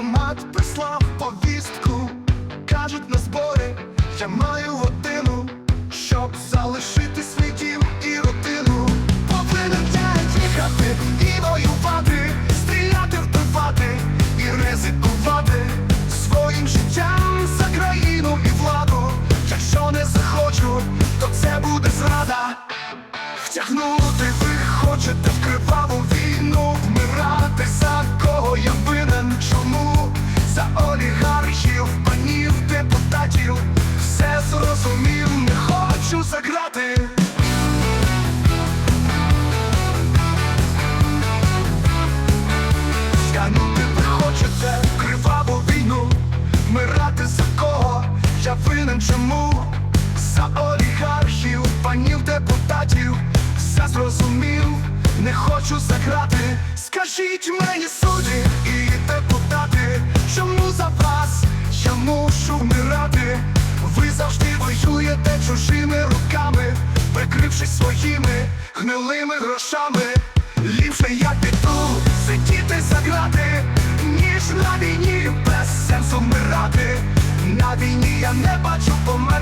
Автомат прислав повістку, кажуть на збори, я маю годину, щоб залишити свій дім і родину. Повинен я їхати і воювати, стріляти, вбивати і ризикувати. Зрозумів, не хочу заграти. Скажіть мені, судді і депутати, чому за вас я мушу вмирати? Ви завжди воюєте чужими руками, прикрившись своїми гнилими грошами. Ліпше я піду сидіти за грати, ніж на війні без сенсу вмирати. На війні я не бачу померлих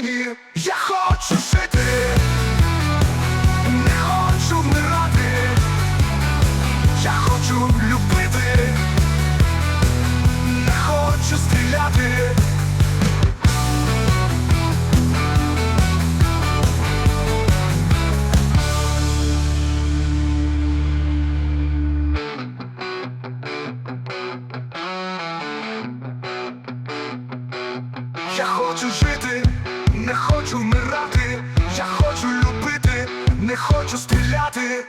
Я хочу жити, не хочу вмирати, я хочу любити, не хочу стріляти. Я хочу жити, не хочу вмирати, я хочу любити, не хочу стріляти.